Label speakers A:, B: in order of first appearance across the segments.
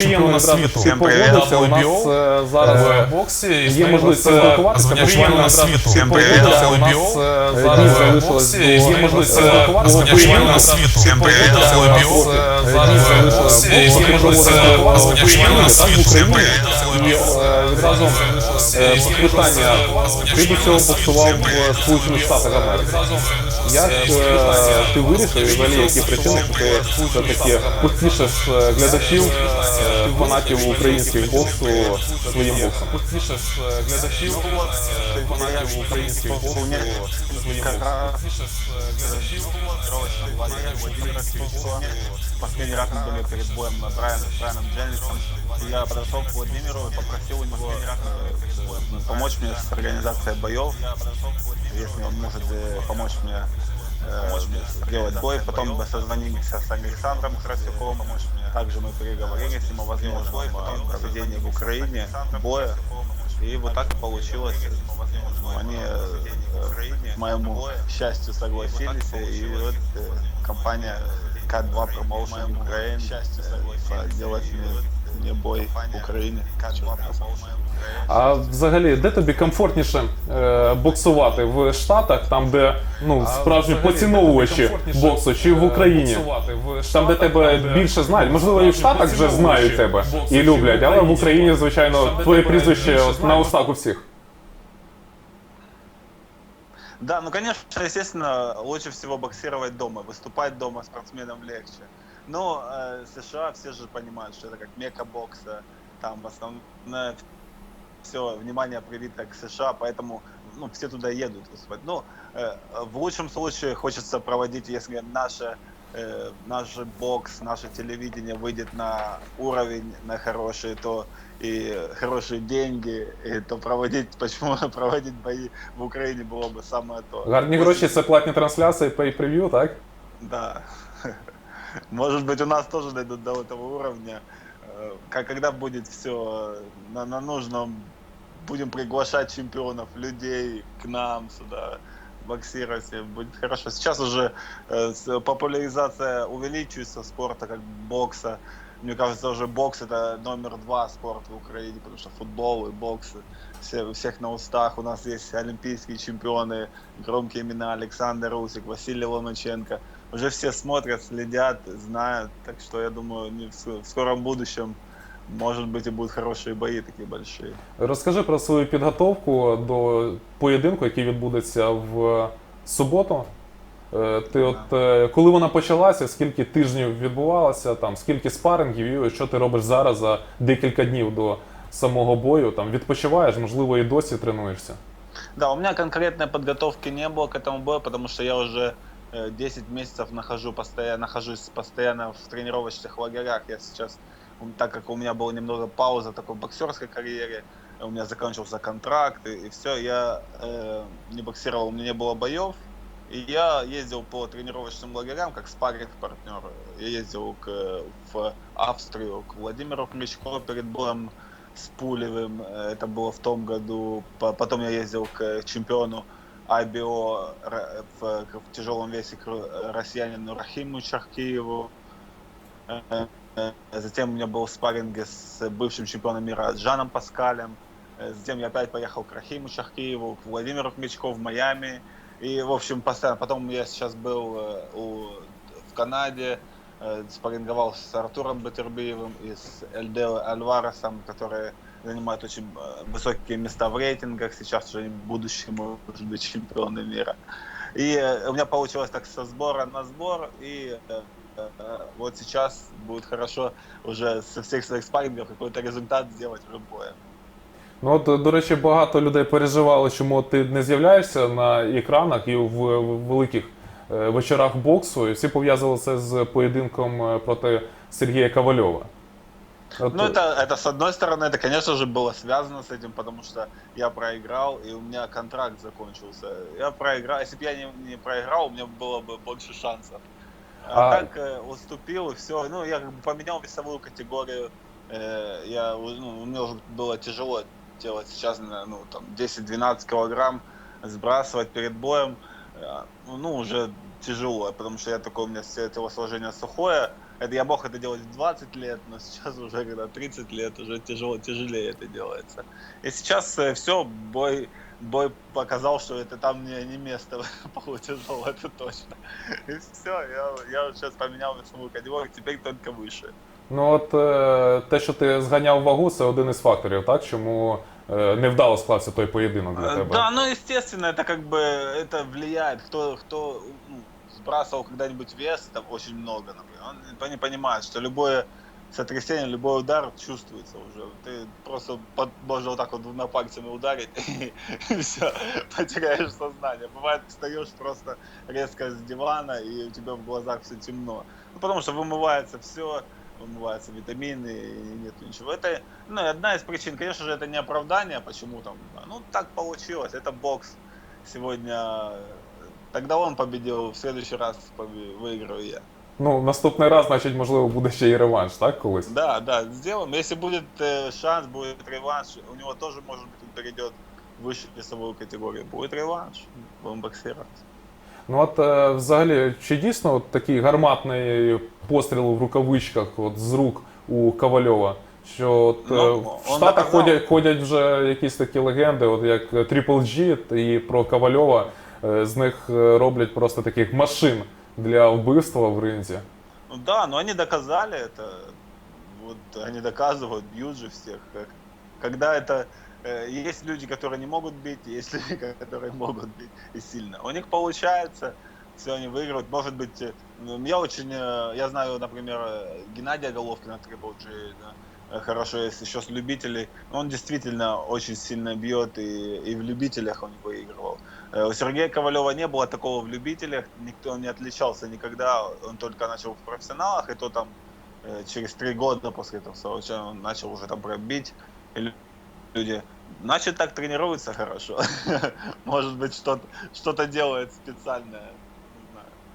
A: Е,
B: Приємно
A: одразу
B: що
A: всі погодилися. У нас
B: е,
A: е, зараз
B: в боксі
A: є можливість поспілкуватися. Приємно одразу
B: що
A: всі погодилися. У нас зараз
B: в боксі є
A: можливість поспілкуватися. Приємно всі погодилися. У нас
B: зараз в боксі є
A: можливість поспілкуватися. Приємно
B: одразу
A: що всі погодилися. Одразу питання. Ти до цього боксував в Сполучених Штатах Америки. Як е, ти вирішив, і взагалі, які причини, що ти все-таки пустішиш е, глядачів, е, фанатів українських боксу своїм боксом? Пустішиш глядачів, фанатів українських боксу своїм
C: Как
A: боксом.
C: раз тренировочном лагере Владимира Кличко. Последний раз мы были перед боем над Брайаном, Брайаном Дженнисом. И Я подошел к Владимиру и попросил у него э, помочь мне с организацией боев. Если он может э, помочь мне сделать бой. Потом мы созвонились с Александром Красюковым. Также мы переговорили с ним о возможном э, проведении в Украине боя. И вот так получилось. Ну, Они э, к моему счастью согласились, и вот э, компания К2 Promotion э, делать мне, мне бой в Украине.
A: А взагалі, де тобі комфортніше е, боксувати? В Штатах, там, де ну, справжні поціновувачі боксу, чи в Україні? Там, де тебе більше знають. Можливо, і в Штатах вже знають тебе і люблять, але в Україні, звичайно, твоє прізвище на устах у всіх.
C: Да, ну конечно, естественно, лучше всего боксировать дома, выступать дома спортсменам легче. Но э, США все же понимают, что это как мека бокса, там в основном все внимание привито к США, поэтому ну, все туда едут выступать. Ну, э, в лучшем случае хочется проводить, если наше, э, наш бокс, наше телевидение выйдет на уровень, на хороший, то и хорошие деньги, и то проводить, почему проводить бои в Украине было бы самое то.
A: Гарні гроші це платні трансляції, pay-per-view, так?
C: Да. Может быть, у нас тоже дойдут до этого уровня. Э, Как, когда будет все на, на нужном, будем приглашать чемпионов, людей к нам сюда, боксировать, будет хорошо. Сейчас уже э, популяризация увеличивается спорта, как бокса. Мне кажется, уже бокс это номер два спорт в Украине, потому что футбол и бокс все, у всех на устах. У нас есть олимпийские чемпионы, громкие имена Александр Русик, Василий Ломаченко. Уже все смотрят, следят, знают. Так что я думаю, не в с- в скором будущем, может быть, и будут хорошие бои такие большие.
A: Розкажи про свою підготовку до поєдинку, який відбудеться в суботу. Е, Ти от е, коли вона почалася, скільки тижнів відбувалося, там скільки спарингів, і що ти робиш зараз за декілька днів до самого бою? Там відпочиваєш, можливо, і досі тренуєшся.
C: Да, у меня конкретной подготовки не было к этому бою, потому что я уже э, 10 месяцев нахожу постоянно, нахожусь постоянно в тренировочных лагерях. Я сейчас, так как у меня была немного пауза такой боксерской карьере, у меня закончился контракт и, все, я э, не боксировал, у меня не было боев. И я ездил по тренировочным лагерям как спарринг партнер. Я ездил к, в Австрию к Владимиру Кличко перед боем с Пулевым. э, Это было в том году. По- Потом я ездил к чемпиону IBO в, в тяжелом весе к россиянину Рахиму Чаркиеву. Э, э, Затем у меня был спарринг с бывшим чемпионом мира Жаном Паскалем. Э, Затем я опять поехал к Рахиму Чаркиеву, к Владимиру Кличко в Майами. И, в общем, постоянно. Потом я сейчас был у, в Канаде, спарринговал с Артуром Батербиевым и с Эльдео Альваресом, которые занимают очень э, высокие места в рейтингах. Сейчас уже они будущие, может быть, чемпионы мира. И э, у меня получилось так со сбора на сбор. И э, э, вот сейчас будет хорошо уже со всех своих спаррингов какой-то результат сделать уже боем.
A: Ну от, до речі, багато людей переживали, чому ти не з'являєшся на екранах і в, в великих е, вечорах боксу, і всі пов'язували це з поєдинком е, проти Сергія Ковальова. От,
C: Ну, это, это с одной стороны, это, конечно же, было связано с этим, потому что я проиграл, и у меня контракт закончился. Я проиграл, если бы я не, не проиграл, у меня было бы больше шансов. А,
A: А-
C: так э, уступил, и все. Ну, я как бы поменял весовую категорию. Э, я, у- ну, мне уже было тяжело делать сейчас, ну, там, 10-12 килограмм сбрасывать перед боем. Э, Ну, уже тяжело, потому что я такой, у меня все телосложение сухое, Это я мог это делать в 20 лет, но сейчас уже, когда 30 лет, уже тяжело, тяжелее это делается. И сейчас все, бой, бой показал, что это там не, не место полутяжело, это точно. И все, я, я вот сейчас поменял весовую категорию, теперь только выше.
A: Ну от е, те, що ти зганяв вагу, це один із факторів, так? Чому е, невдало склався той поєдинок для
C: Э,
A: тебе.
C: Да, ну естественно, это как бы это влияет. Кто, кто ну, сбрасывал когда-нибудь вес, там очень много, например, он не понимает, что любое сотрясение, любой удар чувствуется уже. Ты просто под, можно вот так вот двумя пальцами ударить и все, потеряешь сознание. Бывает, встаешь просто резко с дивана и у тебя в глазах все темно. Ну, потому что вымывается все, вымываются витамины и нет ничего. Это ну, и одна из причин, конечно же, это не оправдание, почему там, ну так получилось, это бокс. Сегодня, тогда он победил, в следующий раз побе- выиграю я.
A: Ну, наступний раз, значить, можливо, буде ще і реванш, так, колись?
C: Да, да, сделаем. Если будет э, шанс, будет реванш, у него тоже, может быть, он перейдет в высшую весовую категорию. Будет реванш, будем боксировать.
A: Ну от е, взагалі, чи дійсно от такий гарматний постріл в рукавичках от, з рук у Ковальова? Що от, е,
C: Ну,
A: в
C: он
A: Штатах
C: доказав.
A: ходять, ходять вже якісь такі легенди, от як Triple G і про Ковальова. З них роблять просто таких машин для вбивства в ринзі.
C: Ну да, но они доказали это. Вот они доказывают, бьют же всех. Когда это э, есть люди, которые не могут бить, есть люди, которые могут бить и сильно. У них получается, все они выигрывают. Может быть, э, я очень, э, я знаю, например, Геннадия Головкина Triple G, да, хорошо, если еще с любителей. Он действительно очень сильно бьет, и, и в любителях он выигрывал. Э, У Сергея Ковалева не было такого в любителях, никто не отличался никогда, он только начал в профессионалах, и то там э, через три года после этого он начал уже там пробить, и лю- люди, значит так тренируется хорошо, может быть что-то что делает специальное.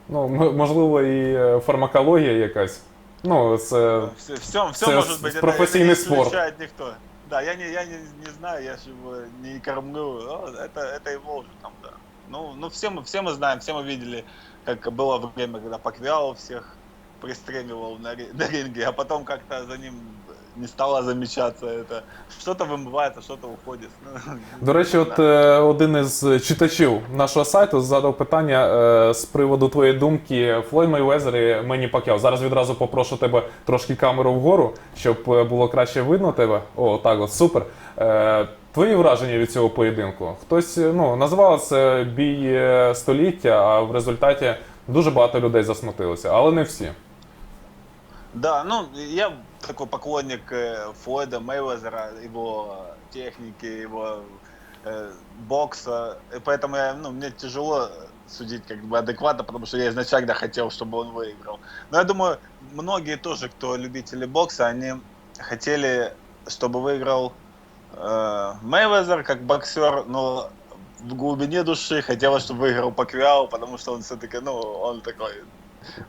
A: Ну, можливо, і е, фармакологія якась. Ну, це
C: Все, все, все
A: Це
C: быть, это,
A: профессийный
C: это не
A: спорт.
C: никто. Да, я не, я не, не знаю, я же его не кормлю. Это, это его уже там, да. Ну, ну все, мы, все мы знаем, все мы видели, как было время, когда Паквиал всех пристреливал на, на ринге, а потом как-то за ним не стало замечаться это. Что-то вымывается, что-то уходит. Ну,
A: До речі, от
C: да.
A: е, один із читачів нашого сайту задав питання е, з приводу твоєї думки Флойд Мейвезер і Мені Пакяо. Зараз відразу попрошу тебе трошки камеру вгору, щоб е, було краще видно тебе. О, так от, супер. Е, твої враження від цього поєдинку? Хтось е, ну, називав це бій е, століття, а в результаті дуже багато людей засмутилося, але не всі.
C: Да, ну, я такой поклонник э, Флойда Мейвезера, его техники, его э, бокса, и поэтому я, ну, мне тяжело судить как бы адекватно, потому что я изначально хотел, чтобы он выиграл. Но я думаю, многие тоже, кто любители бокса, они хотели, чтобы выиграл э, Мейвезер как боксер, но в глубине души хотелось, чтобы выиграл Паквиау, потому что он все-таки, ну, он такой...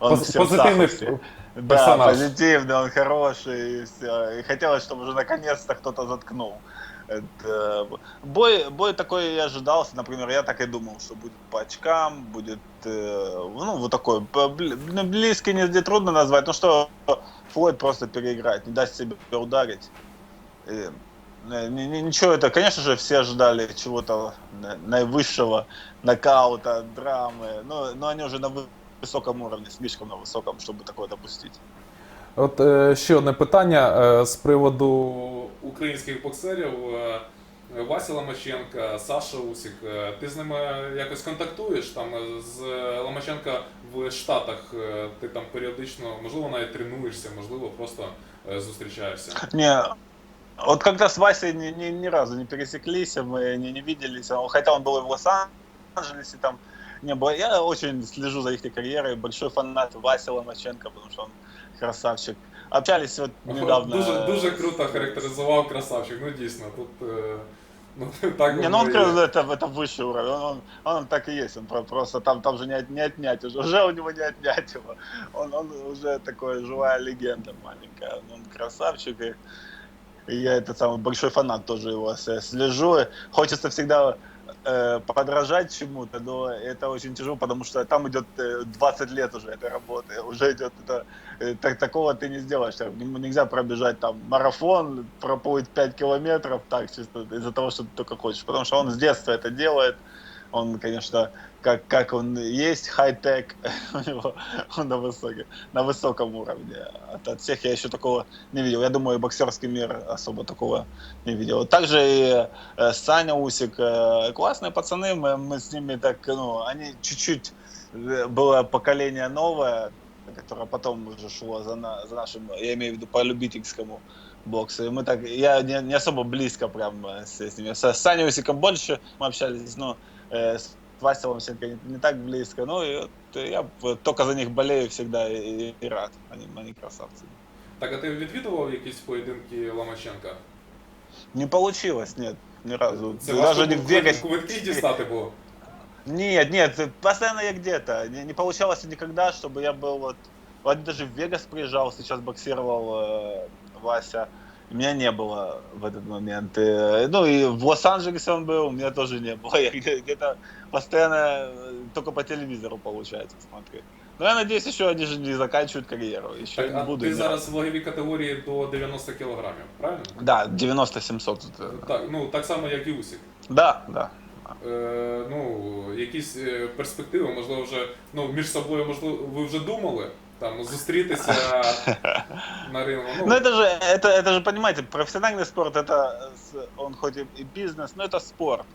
C: Он
A: Поз- позитивний
C: всех. Да,
A: персонаж.
C: позитивный, он хороший, и, всё. И хотелось, чтобы уже наконец-то кто-то заткнул. Это... Бой, бой такой и ожидался, например, я так и думал, что будет по очкам, будет, э, ну, вот такой, ну, близкий не, трудно назвать, ну что, Флойд просто переиграет, не даст себе ударить. И, э, ни- ни- ничего это, конечно же, все ожидали чего-то на- наивысшего, нокаута, драмы, но, но они уже на высоком уровне, слишком на высоком, чтобы такое допустить.
A: От е, ще одне питання е, з приводу українських боксерів. Е, Вася Ломаченка, Саша Усік. Е, Ти з ними якось контактуєш там е, з Ломаченка в Штатах. е, Ти там періодично, можливо, навіть тренуєшся, можливо, просто е, зустрічаєшся.
C: Не, вот когда с Васей ни, ни, ни разу не пересеклись, мы не, не виделись, он- хотя он был и в Лос-Анджелесе, там не было. Я очень слежу за их карьерой, большой фанат Вася Ломаченко, потому что он красавчик. Общались вот недавно.
A: Дуже, дуже круто характеризував красавчик. Ну дійсно, тут е, ну, так
C: Не, ну он
A: воно і є.
C: это, это высший уровень, он, он, он так и есть, он про- просто там, там же не, от- не отнять уже, уже у него не отнять его, он, он уже такой живая легенда маленькая, он красавчик, и, и я этот самый большой фанат тоже его с- слежу, и хочется всегда э, подражать чему-то, но это очень тяжело, потому что там идет э, 20 лет уже этой работы, уже идет это, э, так, такого ты не сделаешь. Нельзя пробежать там марафон, проплыть 5 километров так чисто из-за того, что ты только хочешь, потому что он с детства это делает, он, конечно, как, как он есть, хай-тек, у него он на, высоке, на высоком уровне. От, от всех я еще такого не видел. Я думаю, боксерский мир особо такого не видел. Также и э, Саня Усик, э, классные пацаны, мы, мы с ними так, ну, они чуть-чуть, э, было поколение новое, которое потом уже шло за, на, за нашим, я имею в виду по любительскому боксу. И мы так, я не, не особо близко прям э, с, с ними. С Саней Усиком больше мы общались, но с Васей Ломченко не, не так близко. Ну, и вот я вот только за них болею всегда и, и- и рад. Они, они красавцы.
B: Так, а ти відвідував якісь поєдинки Ломаченка?
C: Не получилось, нет, ни разу.
B: Це
C: Даже
B: важко
C: не в
B: було
C: Вегасе.
B: квитки дістати було.
C: Нет, нет, постоянно я где-то. Не, не получалось никогда, чтобы я был вот... Вот даже в Вегас приезжал, сейчас боксировал э, Вася. Меня не было в этот момент. И, ну и в Лос-Анджелесе он был, меня тоже не было. Я где- где-то постоянно э, только по телевизору получается смотреть. Но я надеюсь, еще они же не заканчивают карьеру. Еще
B: Так,
C: не
B: а
C: буду.
B: ти
C: ни
B: зараз в ваговій категорії до 90 кілограмів, правильно?
C: Да, 90-700. э,
B: Так, ну так само, як і Усік.
C: Да, да.
B: Е, ну, якісь е, перспективи, можливо, вже ну, між собою, можливо, ви вже думали там зустрітися на рингу.
C: Ну это же, это, это же, понимаете, профессиональный спорт, это с- он хоть и, и бизнес, но это спорт.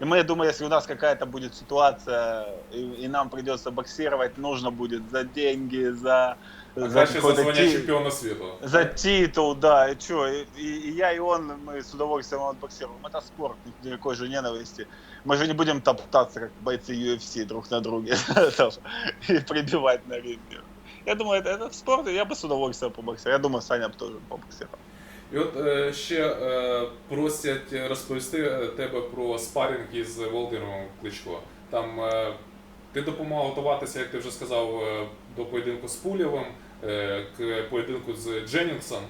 C: И мы, я думаю, если у нас какая-то будет ситуация, и, и нам придется боксировать, нужно будет за деньги, за,
B: а
C: за
B: краще за
C: какой-то
B: звання
C: ти-
B: чемпіона світу.
C: за титул, да, и что, и, и я, и он, мы с удовольствием отбоксируем. Это спорт, никакой же ненависти. Мы же не будем топтаться, как бойцы UFC друг на друге там, и прибивать на ринге. Я думаю, это, это спорт, и я бы с удовольствием побоксировал. Я думаю, Саня бы тоже побоксировал.
B: І от е, ще е, просять розповісти е, тебе про спарінг із Володимиром Кличко. Там е, ти допомагав готуватися, як ти вже сказав, е, до поєдинку з Пулєвим, е, к поєдинку з Дженнінгсом.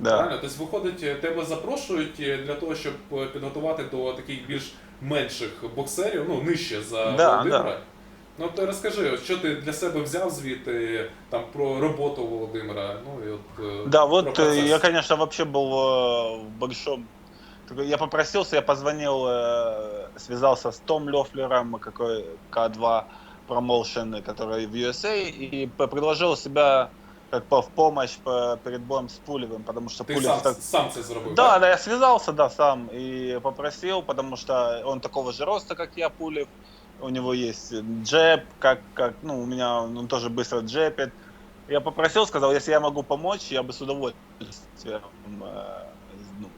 C: Да.
B: Правильно? Тобто, виходить, е, тебе запрошують е, для того, щоб е, підготувати до таких більш менших боксерів, ну нижче за
C: Да,
B: Володимира.
C: да.
B: Ну то розкажи, що ти для себе взяв звідти там про роботу Володимира? Ну і от
C: Да, вот э,
B: процес.
C: я, конечно, вообще был э, в большом... Я попросился, я позвонил, э, связался с Том Лёфлером, какой К2 промоушен, который в USA, и предложил себя как по, в помощь по- перед боем с Пулевым, потому что
B: Ти
C: Пулев
B: сам,
C: так-
B: сам це зробив.
C: Да,
B: так?
C: да, я связался, да, сам и попросил, потому что он такого же роста, как я, Пулев. У него есть джеб, как, как, ну, у меня он тоже быстро джепит. Я попросил, сказал, если я могу помочь, я бы с удовольствием э, ну,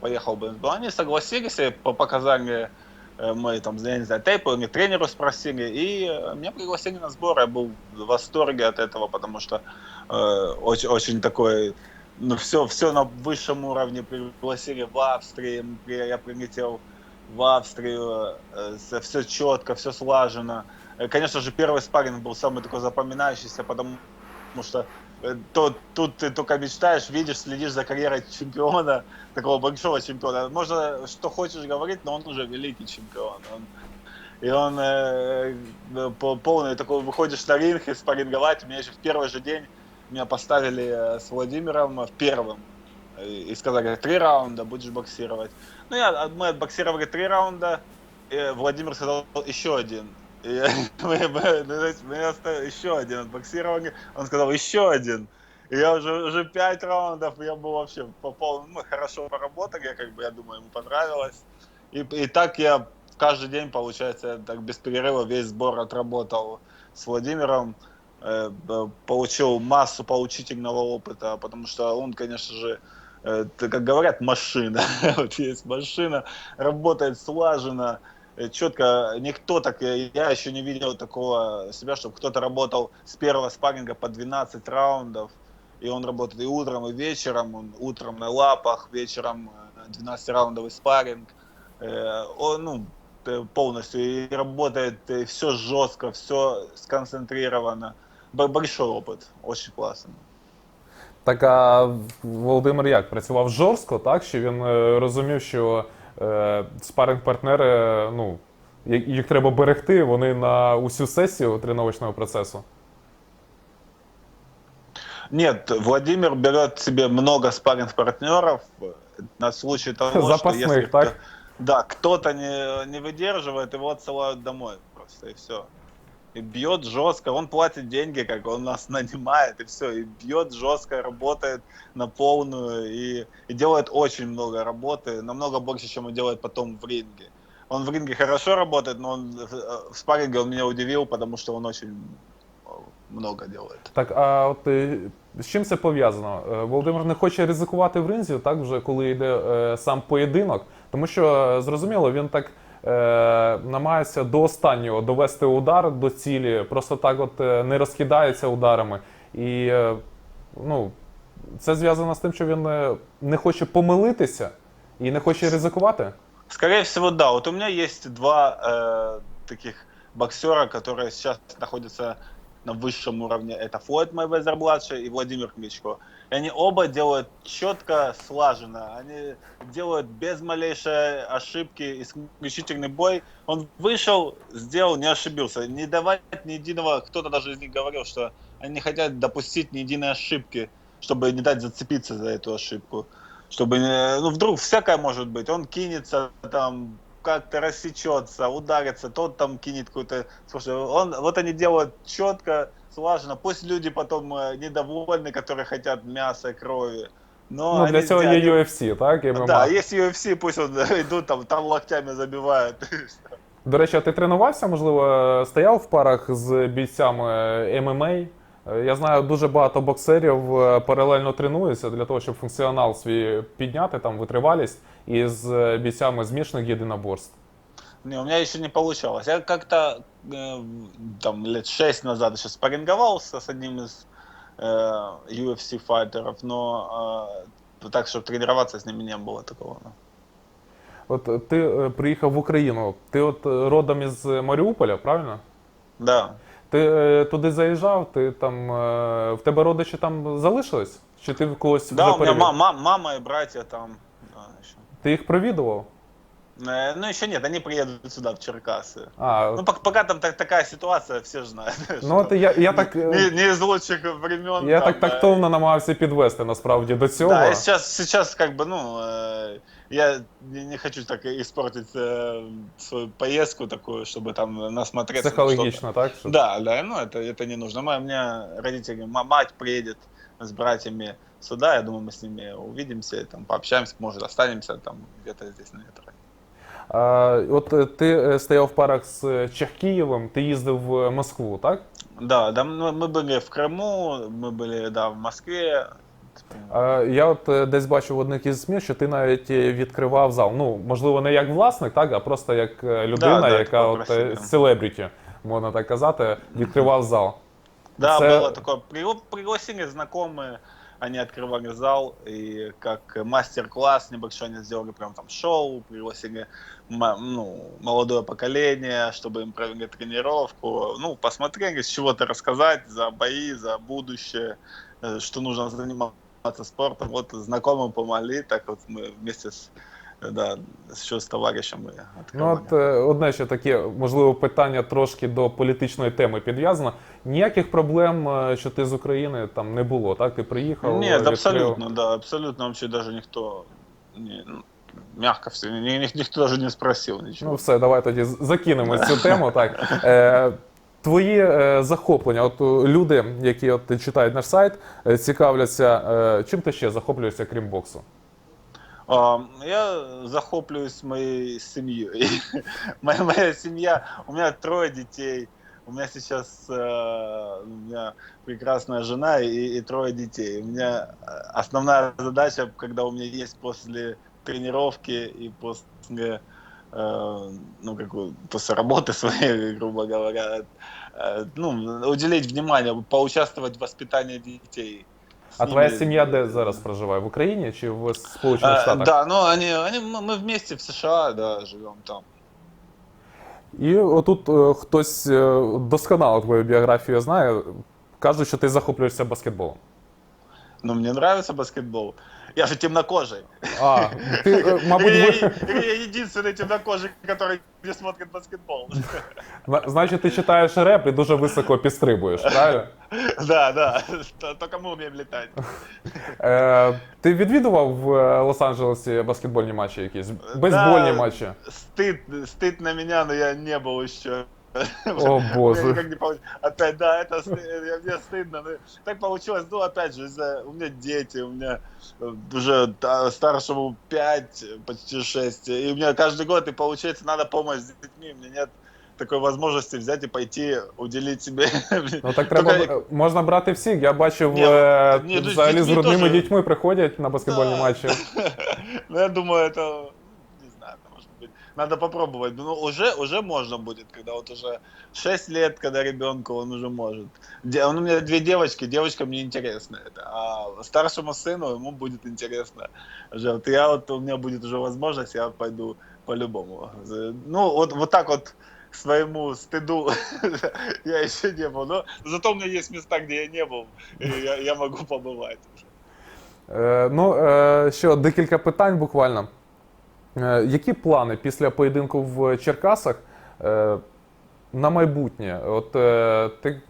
C: поехал бы. Они согласились, по показанию э, мы там, я не знаю, тейпы, мне тренеру спросили, и э, меня пригласили на сбор. Я был в восторге от этого, потому что э, очень, очень такой ну, все, все на высшем уровне пригласили в Австрии. Я прилетел в Австрию, все четко, все слажено. Э, Конечно же, первый спарринг был самый такой запоминающийся, потому что э, то, тут ты только мечтаешь, видишь, следишь за карьерой чемпиона, такого большого чемпиона. Можно что хочешь говорить, но он уже великий чемпион. Он- и он э, э, по- полный такой, выходишь на ринг и спарринговать. Меня еще в первый же день меня поставили э, с Владимиром в первом. И сказали, три раунда будешь боксировать. Ну, я, мы отбоксировали три раунда. И Владимир сказал, еще один. И мы, мы- ну, мы оставили еще один отбоксировали. Он сказал, еще один. И я уже, уже пять раундов, я был вообще по полному, мы хорошо поработали, я как бы, я думаю, ему понравилось. И, и так я каждый день, получается, я так без перерыва весь сбор отработал с Владимиром, э, получил массу поучительного опыта, потому что он, конечно же, как говорят, машина. вот есть машина, работает слаженно, э, четко. Никто так, э, я еще не видел такого себя, чтобы кто-то работал с первого спарринга по 12 раундов, и он работает и утром, и вечером, он утром на лапах, вечером э, 12-раундовый спарринг. Э, Он, ну, полностью и работает все жестко, все сконцентрировано. Большой опыт, очень классно.
A: Так а Володимир як працював жорстко, так? Що він е, розумів, що е, спаринг партнери ну, їх їх треба берегти, вони на усю сесію тренувачного процесу.
C: Нет, Владимир берет себе много спарринг-партнеров э, на случай того, что
A: Запасных,
C: если
A: так?
C: кто- да, кто-то не, не выдерживает, его отсылают домой просто, и все. И бьет жестко, он платит деньги, как он нас нанимает, и все, и бьет жестко, работает на полную, и, и делает очень много работы, намного больше, чем он делает потом в ринге. Он в ринге хорошо работает, но он в, э, в спарринге он меня удивил, потому что он очень э, много делает.
A: Так, а от е, з чим це пов'язано? Е, Володимир не хоче ризикувати в ринзі, так вже коли йде е, сам поєдинок, тому що е, зрозуміло, він так е, Намагається до останнього довести удар до цілі, просто так от е, не розкидається ударами. І е, ну, це зв'язано з тим, що він е, не хоче помилитися і не хоче ризикувати.
C: Скорее всего, да. Вот у меня есть два э, таких боксера, которые сейчас находятся на высшем уровне. Это Флойд Майвезер младший и Владимир Кличко. И они оба делают четко, слаженно. Они делают без малейшей ошибки исключительный бой. Он вышел, сделал, не ошибился. Не давать ни единого, кто-то даже из них говорил, что они не хотят допустить ни единой ошибки, чтобы не дать зацепиться за эту ошибку чтобы ну вдруг всякое может быть. Он кинется там как-то рассечется, ударится, тот там кинет какой-то. Слушай, он вот они делают четко, слаженно. Пусть люди потом э, недовольны, которые хотят мяса, крови. Но
A: Ну, для
C: они-
A: цього
C: они-
A: є UFC, так? ММА.
C: Да, есть UFC, пусть он идут там, там локтями забивают.
A: До речі, а ти тренувався, можливо, стояв в парах з бійцями ММА? Е, Я знаю, дуже багато боксерів е, паралельно тренуються для того, щоб функціонал свій підняти, там витривалість із е, бійцями змішаних єдиноборств.
C: Не, у меня еще не получалось. Я как-то э, там лет шесть назад еще спарринговался с одним из э, UFC файтеров, но э, так, чтобы тренироваться с ними не было такого. ну.
A: От е, ти е, приїхав в Україну, ти от е, родом із Маріуполя, правильно?
C: Да.
A: Ти е, туди заїжджав, ти там е, в тебе родичі там залишились? Чи ти в когось
C: Да,
A: вже
C: у меня
A: перевів?
C: ма- ма- мама и братья там. да, еще.
A: Ти їх провідував?
C: Э, Ну, еще нет, они приедут сюда, в Черкасы.
A: А,
C: Ну, пок- пока там так- такая ситуация, все же знают.
A: ну от я, я так. е,
C: Не, не из лучших времен.
A: Я
C: там,
A: так
C: да.
A: тактовно намагався підвести насправді до цього.
C: Да, я сейчас, сейчас как бы, ну, э, я не, не хочу так испортить э, свою поездку такую, чтобы там насмотреться. на что-то.
A: Психологічно, так? Щоб-
C: Да, да, ну это, это не нужно. Ма- У меня родители, ма- мать приедет с братьями сюда, я думаю, мы с ними увидимся, там пообщаемся, может останемся там где-то здесь на этом.
A: А, от е, ти е, стояв в парах з Чехкієвим, ти їздив в Москву, так?
C: Да, да, мы мы были в Крыму, мы были, да, в Москве.
A: А, я от е, десь бачив в одних із ЗМІ, що ти навіть е, відкривав зал. Ну, можливо, не як власник, так, а просто як е, людина,
C: Да, да,
A: яка
C: такого
A: от е,
C: красивого.
A: селебріті, можна так казати, відкривав зал.
C: Да,
A: Це-
C: было такое. При- Пригласили знакомые, они открывали зал, и как мастер-класс небольшой они сделали прям там шоу, пригласили ну, молодое поколение, чтобы им провели тренировку, ну, посмотрели, с чего-то рассказать за бои, за будущее, э, что нужно заниматься спортом. Вот знакомым помогли, так вот мы вместе с, да, еще с товарищем и
A: Ну, от е, одне ще таке, можливо, питання трошки до політичної теми підв'язано. Ніяких проблем, е, що ти з України там не було, так? Ти приїхав.
C: Нет,
A: відкрив.
C: абсолютно, да, абсолютно вообще даже никто, не, ну, мягко все, ни- ни- никто даже не спросил ничего.
A: Ну, все, давай тоді закинемо цю тему. Так. Е, твої е, захоплення, от е, люди, які от читають наш сайт, е, цікавляться, е, чим ти ще захоплюєшся, крім боксу?
C: А, я захоплююсь моей семьей. моя, моя семья, у меня трое детей, у меня сейчас э, у меня прекрасная жена и, и трое детей. У меня э, основная задача, когда у меня есть после тренировки и после э, ну, какую, после работы своей, грубо говоря, ну, уделить внимание, поучаствовать в воспитании детей.
A: А твоя семья де зараз проживає? В Україні чи в Сполучених Штатах?
C: Да, ну они, они, мы мы вместе в США, да, живем там.
A: І отут е, хтось е, досконало твою біографію знає. Кажуть, що ти захоплюєшся баскетболом.
C: Ну, мне нравится баскетбол. Я же темнокожий.
A: А, ти, е, мабуть,
C: я,
A: ви...
C: я- я единственный темнокожий, который не смотрит баскетбол.
A: Зна- Значить, ти читаєш реп і дуже високо підстрибуєш, правильно?
C: Да, да. Т- Только мы умеем летать.
A: Е, ти відвідував в е, Лос-Анджелесі баскетбольні матчі якісь? Бейсбольні
C: Да.
A: матчі?
C: Стыд, стыд на меня, но я не был еще.
A: О,
C: У меня
A: боже.
C: никак не получ- Опять, да, это сты- я- мне стыдно. но Так получилось, ну, опять же, из-за у меня дети, у меня э, уже та- старшему 5, почти 6. И у меня каждый год, и получается, надо помощь с детьми. У меня нет такой возможности взять и пойти уделить себе.
A: Ну так треба
C: Только-
A: б- можна брати всіх. Я бачив
C: Ні,
A: е,
C: ні, ну, з
A: взагалі з
C: дітьми
A: грудними
C: теж.
A: дітьми приходять на баскетбольні
C: Да.
A: матчі.
C: Ну, я думаю, это, надо попробовать. Ну, уже, уже можно будет, когда вот уже 6 лет, когда ребенку он уже может. Де- Он у меня две девочки, девочка мне интересна это, а старшему сыну ему будет интересно. Уже вот я вот, у меня будет уже возможность, я пойду по-любому. Ну, вот, вот так вот своему стыду я еще не был. Но зато у меня есть места, где я не был, и я, я могу побывать.
A: Е, ну, е, ще декілька питань буквально. Е, які плани після поєдинку в Черкасах е, на майбутнє? От е, ти,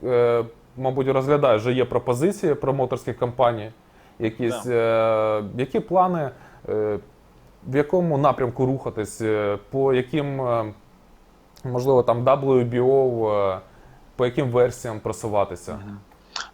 A: мабуть, розглядаєш, вже є пропозиції промоутерських компаній. Якісь, е, які плани, в якому напрямку рухатись, по яким, можливо, там WBO, по яким версіям просуватися?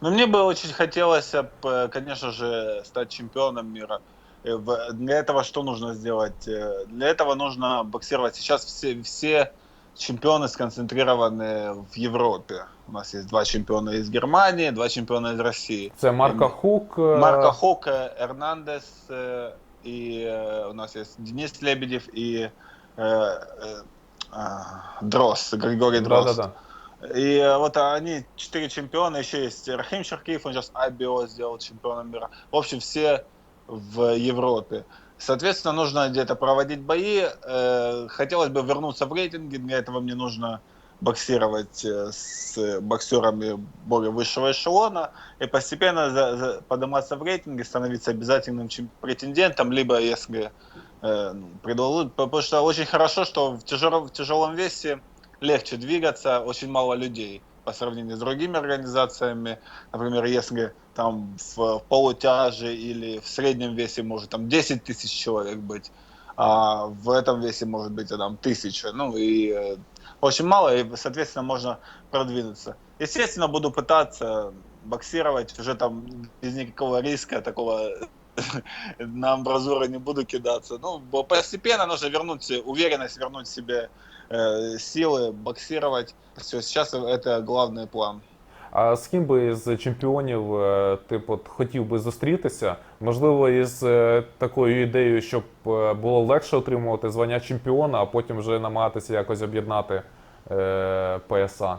C: Ну, мне бы очень хотелось, э, конечно же, стать чемпионом мира. Э, Для этого что нужно сделать? Э, Для этого нужно боксировать. Сейчас все, все чемпионы сконцентрированы в Европе. У нас есть два чемпиона из Германии, два чемпиона из России.
A: Це Марка Хук. е,
C: Марко Хук, э, Эрнандес э, и э, у нас есть Денис Лебедев и э, э, а, Дрос, Григорий Дрос.
A: Да-да-да.
C: И э, вот они четыре чемпиона, еще есть Рахим Шаркиев, он сейчас IBO сделал чемпионом мира. В общем, все в Европе. Соответственно, нужно где-то проводить бои. Э, Хотелось бы вернуться в рейтинги, для этого мне нужно боксировать э, с боксерами более высшего эшелона и постепенно подниматься в рейтинге, становиться обязательным претендентом, либо если э, ну, предложат, потому что очень хорошо, что в тяжелом, в тяжелом весе легче двигаться, очень мало людей по сравнению с другими организациями. Например, если там в, полутяже или в среднем весе может там 10 тысяч человек быть, а в этом весе может быть э, там тысяча. Ну и э, очень мало, и, соответственно, можно продвинуться. Естественно, буду пытаться боксировать уже там без никакого риска такого на амбразуры не буду кидаться. Ну, постепенно нужно вернуть уверенность, вернуть себе э, силы, боксировать. Все, сейчас это главный план.
A: А з ким би з чемпіонів е, ти б от хотів би зустрітися? Можливо, із е, такою ідеєю, щоб е, було легше отримувати звання чемпіона, а потім вже намагатися якось об'єднати е, пояса.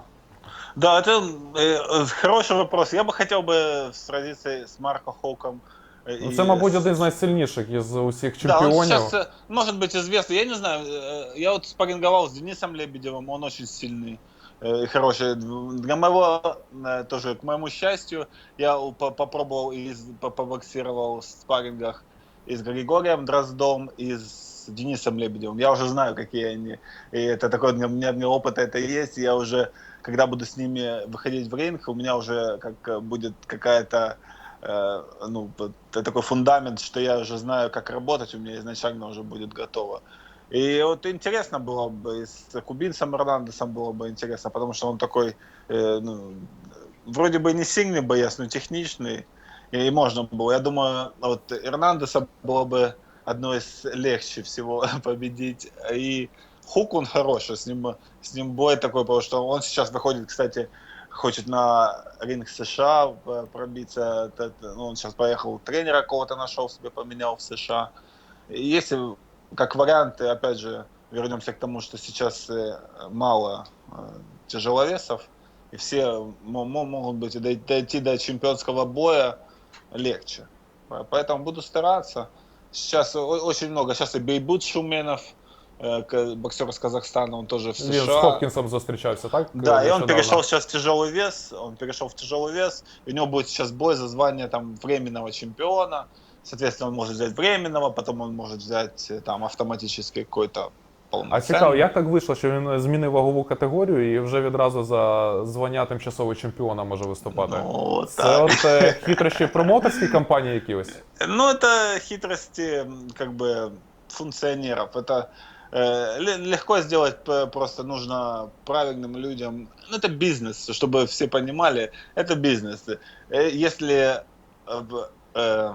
C: Да, это э, хороший вопрос. Я бы хотел бы сразиться с Марко Хоуком. э,
A: Ну,
C: и
A: це, мабуть,
C: с-
A: один з найсильніших із усіх
C: Да, он
A: чемпіонів.
C: сейчас, э, может быть, известный. Я не знаю, э, я вот спарринговал с Денисом Лебедевым, он очень сильный э, и хороший. Для моего, э, тоже, к моему счастью, я у- по- попробовал и с- по- побоксировал в спаррингах и с Григорием Дроздом, и с Денисом Лебедевым. Я уже знаю, какие они. И это такой, у меня, у меня- у меня опыт это есть, и я уже, когда буду с ними выходить в ринг, у меня уже как э, будет какая-то э, ну, п- т- такой фундамент, что я уже знаю, как работать, у меня изначально уже будет готово. И вот интересно было бы, с Кубинцем Эрнандесом было бы интересно, потому что он такой, э, ну, вроде бы не сильный боец, но техничный, и можно было. Я думаю, вот Эрнандеса было бы одно из легче всего победить. И Хук он хороший, с ним, с ним бой такой, потому что он сейчас выходит, кстати, хочет на ринг США э, пробиться. Ну, он сейчас поехал, тренера кого-то нашел себе, поменял в США. Если как варианты, опять же, вернемся к тому, что сейчас э, мало э, тяжеловесов, и все мо- мо- могут быть дойти до чемпионского боя легче. По- Поэтому буду стараться. Сейчас очень много. Сейчас и Бейбут Шуменов, боксер из Казахстана, он тоже в
A: Він з
C: США.
A: Хопкінсом зустрічався, так?
C: Да, и он
A: Нещодавно.
C: перешел сейчас в тяжелый вес, он перешел в тяжелый вес, и у него будет сейчас бой за звание там временного чемпиона Соответственно, он может взять временного, потом он может взять э, там автоматически какой-то
A: А
C: полноценный.
A: цікаво, як так вийшло, що він змінив вагову категорію і вже відразу за звання тимчасового чемпіона може виступати?
C: Ну, вот
A: Це
C: так.
A: от е, хитрощі промоутерські кампанії якісь?
C: Ну, это хитрости, м, как бы, функционеров. Это э, ле- легко сделать, просто нужно правильным людям. Ну, это бизнес, чтобы все понимали, это бизнес. Э, Если э, э,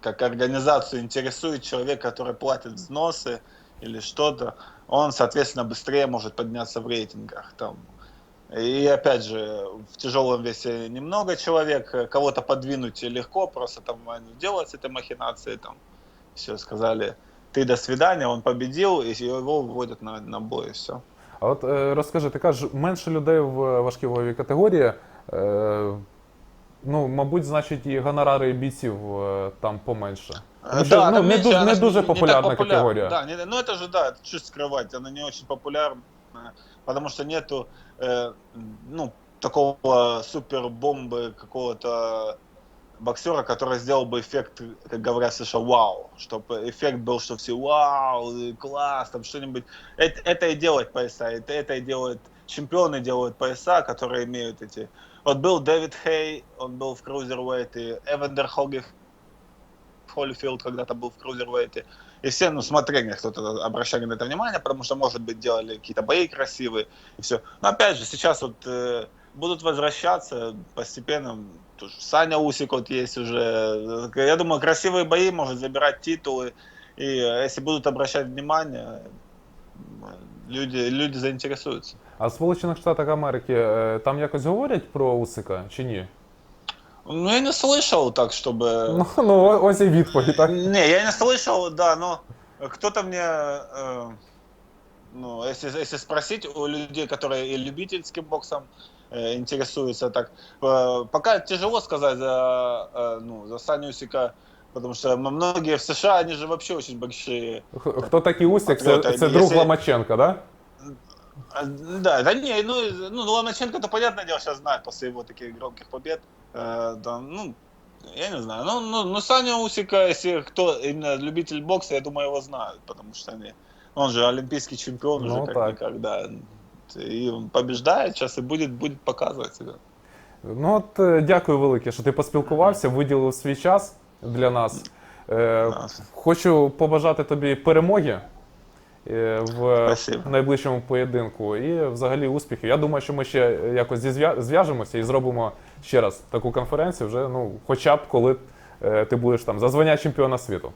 C: как организацию интересует человек, который платит взносы или что-то, он, соответственно, быстрее может подняться в рейтингах. Там. И опять же, в тяжелом весе немного человек, э, кого-то подвинуть легко, просто там они делают с этой махинацией, там все сказали, ты до свидания, он победил, и его выводят на, на бой, и все.
A: А от е, розкажи, ти кажеш, менше людей в важкій ваговій категорії. Е, ну, мабуть, значить, і гонорари бійців е, там поменше. Тому що, ну,
C: там
A: не,
C: меньше,
A: дуже,
C: она
A: не
C: ж
A: дуже
C: так
A: популярна
C: популярна.
A: категорія.
C: Да, не- ну это же, да, это что скрывать, она не очень популярна, потому что нету, э, ну, такого супер-бомбы какого-то боксера, который сделал бы эффект, как говорят США, вау, чтобы эффект был, что все вау, класс, там что-нибудь. Это, это и делает пояса, это, это и делает, чемпионы делают пояса, которые имеют эти. Вот был Дэвид Хей, он был в крузервейте, и Эвандер Холгих Холлифилд когда-то был в крузервейте. И все, ну, смотрели, кто-то обращали на это внимание, потому что, может быть, делали какие-то бои красивые и все. Но опять же, сейчас вот э, будут возвращаться постепенно. Тут Саня Усик вот есть уже. Я думаю, красивые бои может забирать титулы. И э, если будут обращать внимание, м, люди, люди заинтересуются.
A: А в Сполучених Штатах Америки е, там якось говорять про Усика чи ні?
C: Ну, я не слышал так, чтобы...
A: Ну, ну о- ось і відповідь, так?
C: Не, я не слышал, да, но кто-то мне, э, ну, если, если спросить у людей, которые и любительским боксом э, интересуются, так, э, пока тяжело сказать за, э, ну, за Саню Усика, потому что многие в США, они же вообще очень большие.
A: Хто такий Усик? Це друг
C: якщо-
A: Ломаченка, да?
C: А, Да, да не, ну, ну Ломаченко-то, понятное дело, сейчас знает после его таких громких побед. Э, ну, я не знаю. Ну, ну, ну, Саня Усика, если кто именно любитель бокса, я думаю, его знают, потому что они, он же олимпийский чемпион
A: Ну,
C: уже как
A: так.
C: никогда. И он побеждает сейчас и будет, будет показывать себя.
A: Ну от е, дякую велике, що ти поспілкувався, виділив свій час для нас. Е, хочу побажати тобі перемоги е, в
C: Спасибо.
A: найближчому поєдинку і взагалі успіхів. Я думаю, що ми ще якось зізв'я- зв'яжемося і зробимо ще раз таку конференцію, вже ну, хоча б коли е, ти будеш там за звання чемпіона світу.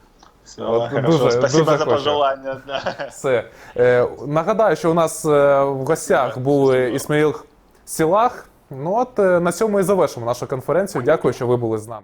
C: Все, От,
A: дуже-
C: спасибо
A: дуже
C: за
A: хочу.
C: пожелання. Да.
A: Все. Е, нагадаю, що у нас е, в гостях був Ісмаїл Сілах. Ну от е, на цьому і завершимо нашу конференцію. Дякую, що ви були з нами.